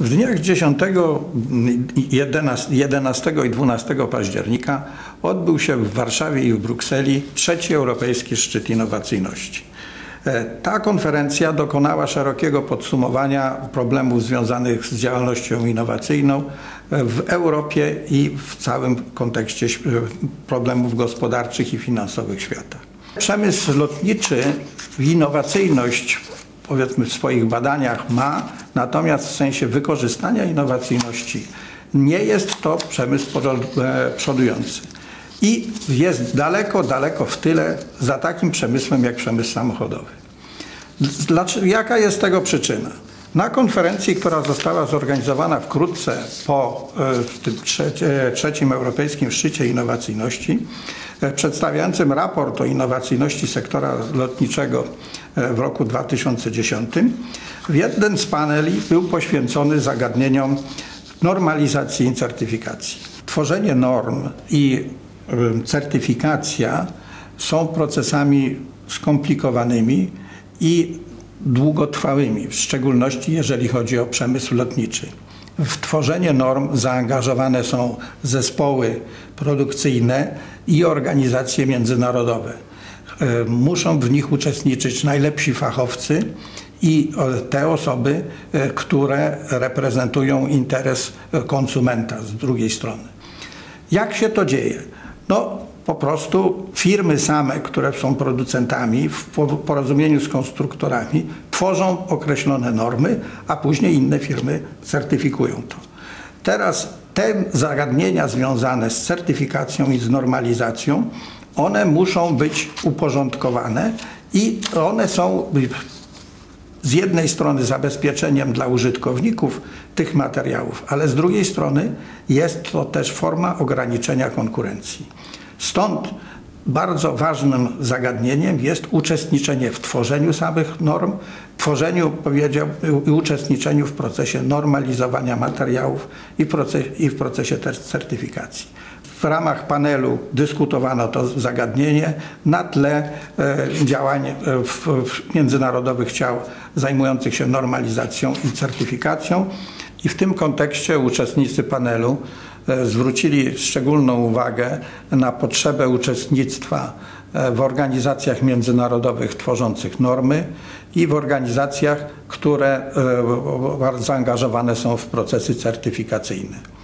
W dniach 10, 11, 11 i 12 października odbył się w Warszawie i w Brukseli trzeci Europejski Szczyt Innowacyjności. E, Ta konferencja dokonała szerokiego podsumowania problemów związanych z działalnością innowacyjną e, w Europie i w całym kontekście e, problemów gospodarczych i finansowych świata. Przemysł lotniczy innowacyjność powiedzmy w swoich badaniach ma, natomiast w sensie wykorzystania innowacyjności nie jest to przemysł przodujący. I jest daleko, daleko w tyle za takim przemysłem jak przemysł samochodowy. Jaka jest tego przyczyna? Na konferencji, która została zorganizowana wkrótce po e, tym trzecie, trzecim Europejskim Szczycie Innowacyjności, e, przedstawiającym raport o innowacyjności sektora lotniczego e, w roku 2010, jeden z paneli był poświęcony zagadnieniom normalizacji i certyfikacji. Tworzenie norm i certyfikacja są procesami skomplikowanymi i długotrwałymi, w szczególności jeżeli chodzi o przemysł lotniczy. W tworzenie norm zaangażowane są zespoły produkcyjne i organizacje międzynarodowe. E, muszą w nich uczestniczyć najlepsi fachowcy i te osoby, e, które reprezentują interes konsumenta z drugiej strony. Jak się to dzieje? No, po prostu firmy same, które są producentami w porozumieniu z konstruktorami, tworzą określone normy, a później inne firmy certyfikują to. Teraz te zagadnienia związane z certyfikacją i z normalizacją, one muszą być uporządkowane i one są z jednej strony zabezpieczeniem dla użytkowników tych materiałów, ale z drugiej strony jest to też forma ograniczenia konkurencji. Stąd bardzo ważnym zagadnieniem jest uczestniczenie w tworzeniu samych norm, tworzeniu, powiedział, i uczestniczeniu w procesie normalizowania materiałów i, proces, i w procesie też certyfikacji. W ramach panelu dyskutowano to zagadnienie na tle e, działań e, w, w międzynarodowych ciał zajmujących się normalizacją i certyfikacją. I w tym kontekście uczestnicy panelu e, zwrócili szczególną uwagę na potrzebę uczestnictwa e, w organizacjach międzynarodowych tworzących normy i w organizacjach, które e, zaangażowane są w procesy certyfikacyjne.